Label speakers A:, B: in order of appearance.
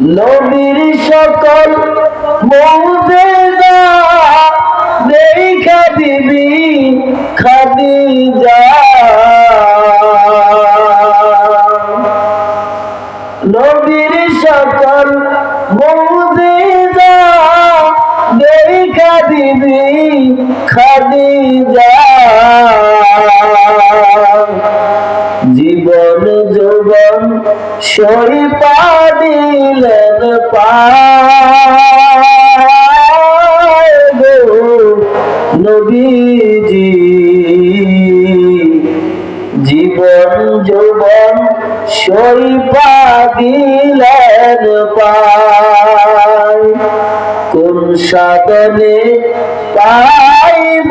A: নবীর সকল মৌজেদা দেখা দিবি খাদিজা। নবীর সকল মৌজেদা দেখা দিবি যৌবন সই পাদিলেন পায় গো নবীজি। জীবন যৌবন সই পাদিলেন পায়। কোন সাধনে পাইব